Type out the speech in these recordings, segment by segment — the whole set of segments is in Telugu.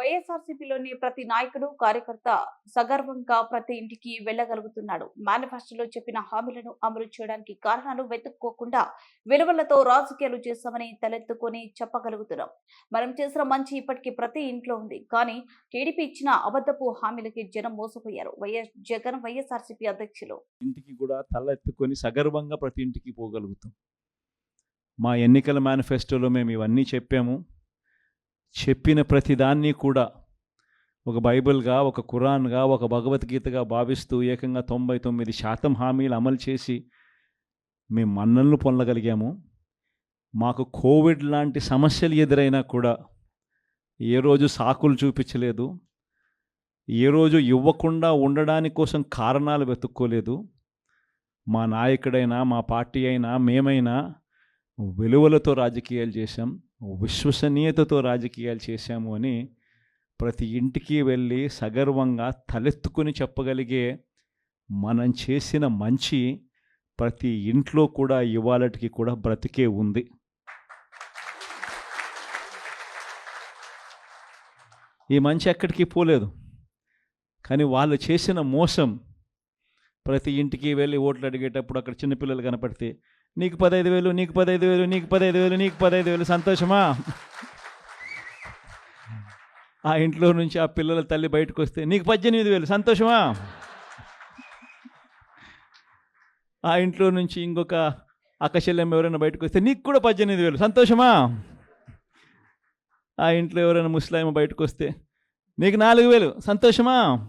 వైఎస్ఆర్సీపీలోని ప్రతి నాయకుడు కార్యకర్త సగర్వంగా ప్రతి ఇంటికి వెళ్ళగలుగుతున్నాడు మేనిఫెస్టోలో చెప్పిన హామీలను అమలు చేయడానికి కారణాలు వెతుక్కోకుండా విలువలతో రాజకీయాలు చేస్తామని తలెత్తుకొని చెప్పగలుగుతున్నాం. మనం చేసిన మంచి ఇప్పటికీ ప్రతి ఇంట్లో ఉంది. కానీ టీడీపీ ఇచ్చిన అబద్ధపు హామీలకి జనం మోసపోయారు. వైఎస్ జగన్ వైఎస్ఆర్సీపీ అధ్యక్షులు. ఇంటికి కూడా తలెత్తుకొని సగర్వంగా ప్రతి ఇంటికి పోగలుగుతాం. మా ఎన్నికల మేనిఫెస్టోలో మేము ఇవన్నీ చెప్పాము. చెప్పిన ప్రతిదాన్ని కూడా ఒక బైబిల్గా ఒక ఖురాన్గా ఒక భగవద్గీతగా భావిస్తూ ఏకంగా తొంభై తొమ్మిది శాతం హామీలు అమలు చేసి మేము మన్నలను పొందగలిగాము. మాకు కోవిడ్ లాంటి సమస్యలు ఎదురైనా కూడా ఏ రోజు సాకులు చూపించలేదు. ఏ రోజు ఇవ్వకుండా ఉండడానికి కోసం కారణాలు వెతుక్కోలేదు. మా నాయకుడైనా మా పార్టీ అయినా మేమైనా విలువలతో రాజకీయాలు చేశాం. విశ్వసనీయతతో రాజకీయాలు చేశాము అని ప్రతి ఇంటికి వెళ్ళి సగర్వంగా తలెత్తుకుని చెప్పగలిగే మనం చేసిన మంచి ప్రతి ఇంట్లో కూడా ఇవాళటికి కూడా బ్రతికే ఉంది. ఈ మంచి ఎక్కడికి పోలేదు. కానీ వాళ్ళు చేసిన మోసం ప్రతి ఇంటికి వెళ్ళి ఓట్లు అడిగేటప్పుడు అక్కడ చిన్నపిల్లలు కనపడితే నీకు పదహైదు వేలు నీకు పదహైదు వేలు నీకు పదహైదు వేలు నీకు పదహైదు వేలు. సంతోషమా? ఆ ఇంట్లో నుంచి ఆ పిల్లల తల్లి బయటకు వస్తే నీకు పద్దెనిమిది వేలు. సంతోషమా? ఆ ఇంట్లో నుంచి ఇంకొక అక్కశల్యం ఎవరైనా బయటకు వస్తే నీకు కూడా పద్దెనిమిది వేలు. సంతోషమా? ఆ ఇంట్లో ఎవరైనా ముస్లాం బయటకు వస్తే నీకు నాలుగు వేలు. సంతోషమా?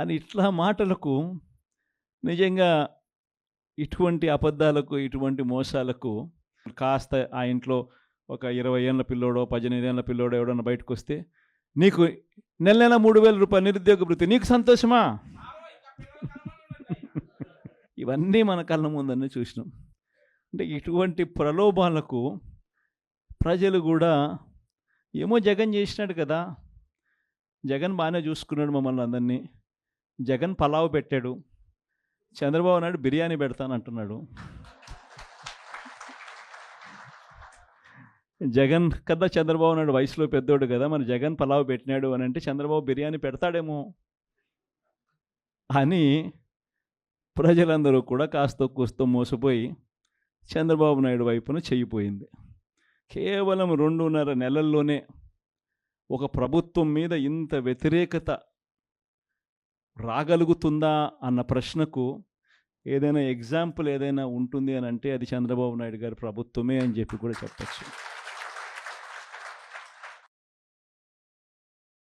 అని ఇట్లా మాటలకు నిజంగా ఇటువంటి అబద్ధాలకు ఇటువంటి మోసాలకు కాస్త ఆ ఇంట్లో ఒక ఇరవై ఏళ్ళ పిల్లోడో పద్దెనిమిది ఏళ్ళ పిల్లోడో ఎవడన్నా బయటకు వస్తే నీకు నెల నెల మూడు వేల రూపాయలు నిరుద్యోగ వృత్తి నీకు సంతోషమా? ఇవన్నీ మన కళ్ళ ముందన్నీ చూసినాం. అంటే ఇటువంటి ప్రలోభాలకు ప్రజలు కూడా ఏమో జగన్ చేసినాడు కదా. జగన్ బాగానే చూసుకున్నాడు మమ్మల్ని అందరినీ. జగన్ పలావ్ పెట్టాడు. చంద్రబాబు నాయుడు బిర్యానీ పెడతాను అంటున్నాడు జగన్ కదా చంద్రబాబు నాయుడు వయసులో పెద్దోడు కదా మరి జగన్ పలావ్ పెట్టినాడు అని అంటే చంద్రబాబు బిర్యానీ పెడతాడేమో అని ప్రజలందరూ కూడా కాస్త కూస్తో మోసపోయి చంద్రబాబు నాయుడు వైపున చెయ్యిపోయింది కేవలం రెండున్నర నెలల్లోనే ఒక ప్రభుత్వం మీద ఇంత వ్యతిరేకత రాగలుగుతుందా అన్న ప్రశ్నకు ఏదైనా ఎగ్జాంపుల్ ఏదైనా ఉంటుంది అని అంటే అది చంద్రబాబు నాయుడు గారి ప్రభుత్వమే అని చెప్పి కూడా చెప్పచ్చు.